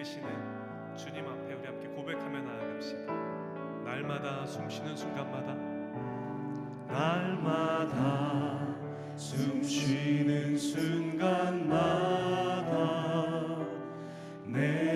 되시는 주님 앞에 우리 함께 고백하며 나아갑시다. 날마다 숨쉬는 순간마다 날마다 숨쉬는 순간마다 내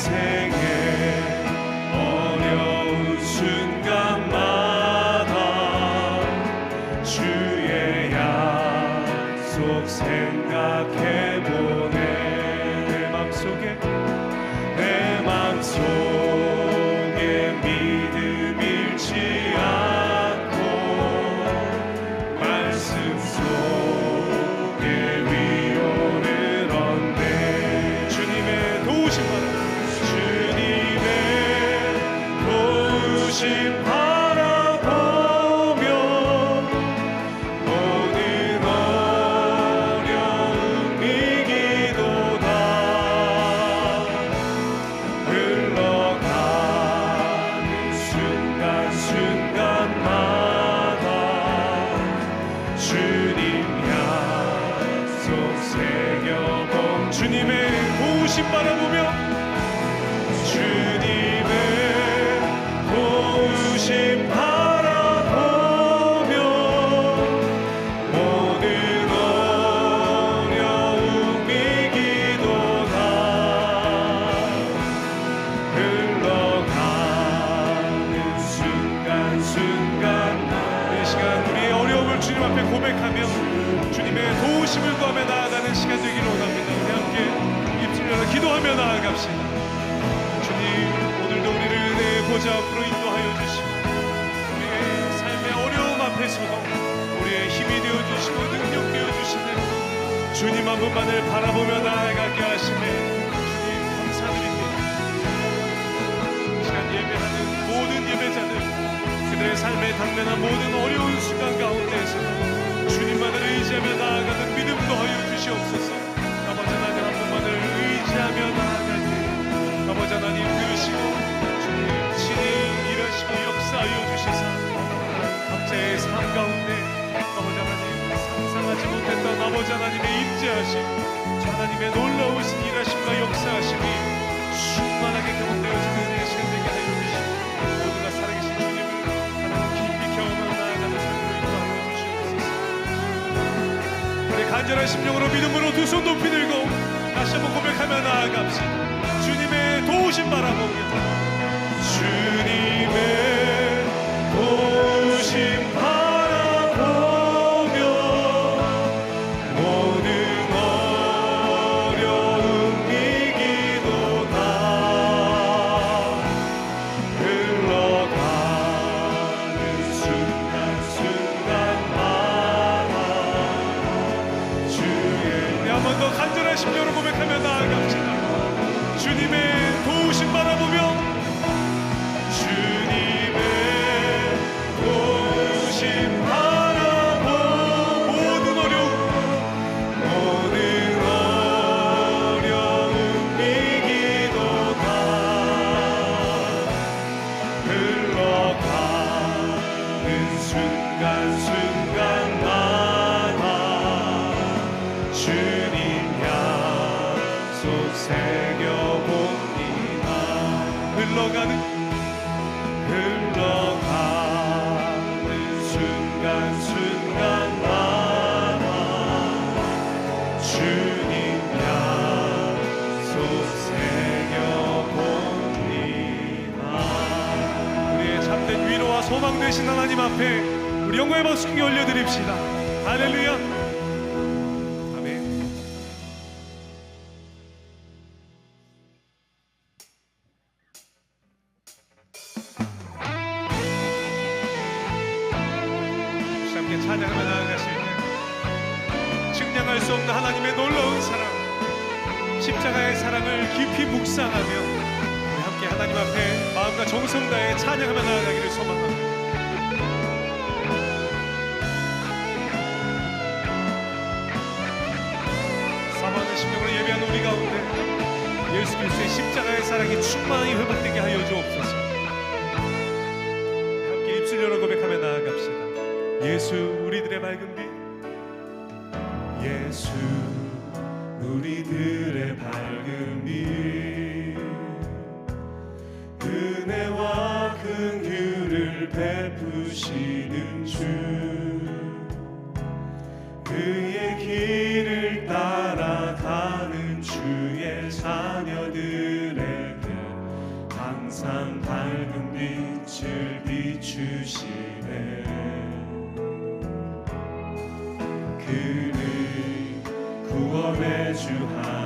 is hanging. 주님 약속 새겨본 주님의 오심 바라보며 주님 앞에 고백하며 주님의 도우심을 구하며 나아가는 시간 되기를 원합니다. 우리 함께 입술 열어 기도하며 나아갑시다. 주님 오늘도 우리를 은혜의 보좌 앞으로 인도하여 주시고 우리의 삶의 어려움 앞에서도 우리의 힘이 되어 주시고 능력 되어 주시는 주님 한 분만을 바라보며 나아가게 하시네. 우리들의 삶에 당면한 모든 어려운 순간 가운데에서 주님만을 의지하며 나아가는 믿음도 하여 주시옵소서. 아버지 하나님 한 분만을 의지하며 나아갈 때 아버지 하나님 들으시고 주님 친히 일하시고 역사하여 주시사 각자의 삶 가운데 아버지 하나님 상상하지 못했던 아버지 하나님의 임재하심 주 하나님의 놀라우신 일하심과 역사하심이 충만하게 경험되어지는 은혜의 시간 간절한 심령으로 믿음으로 두 손 높이 들고 다시 한번 고백하며 나아갑시다. 주님의 도우심 바라보며 주님의 소망 되신 하나님 앞에 우리 영광의 박수 크게 올려드립시다. 할렐루야 때 측량할 수 없는 하나님의 놀라운 사랑 십자가의 사랑을 깊이 묵상하며 우리 함께 하나님 앞에 마음과 정성 다해 찬양하며 나아가기를 소망합니다. 사모하는 심령으로 예배하는 우리 가운데 예수 그리스도의 십자가의 사랑이 충만히 회복되게 하여 주옵소서. 함께 입술 열어 고백하며 나아갑시다. 예수 우리들의 맑은 빛 예수 우리들의 밝은 빛 은혜와 긍휼을 베푸시는 주. 그의 길을 따라가는 주의 자녀들에게 항상 밝은 빛을 비추시네. 그 는구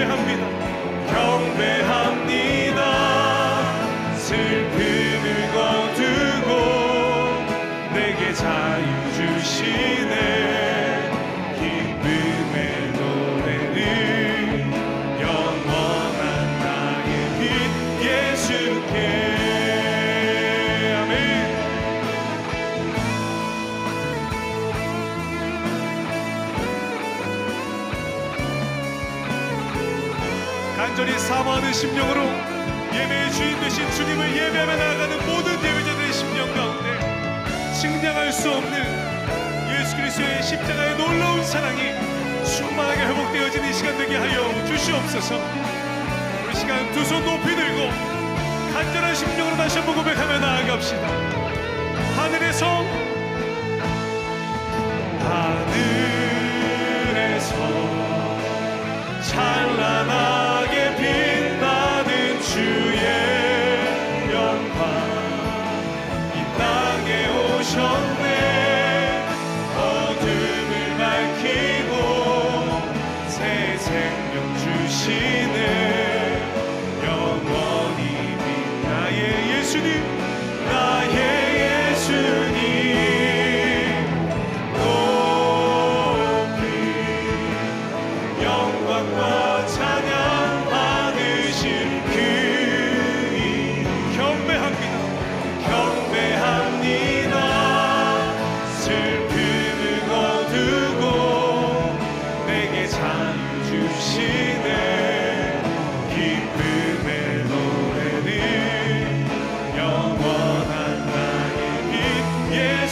예배합니다. 간절히 사모하는 심령으로 예배의 주인 되신 주님을 예배하며 나아가는 모든 예배자들의 심령 가운데 측량할 수 없는 예수 그리스도의 십자가의 놀라운 사랑이 충만하게 회복되어지는 시간 되게 하여 주시옵소서. 우리 시간 두 손 높이 들고 간절한 심령으로 다시 한번 고백하며 나아갑시다. 하늘에서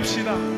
드립시다.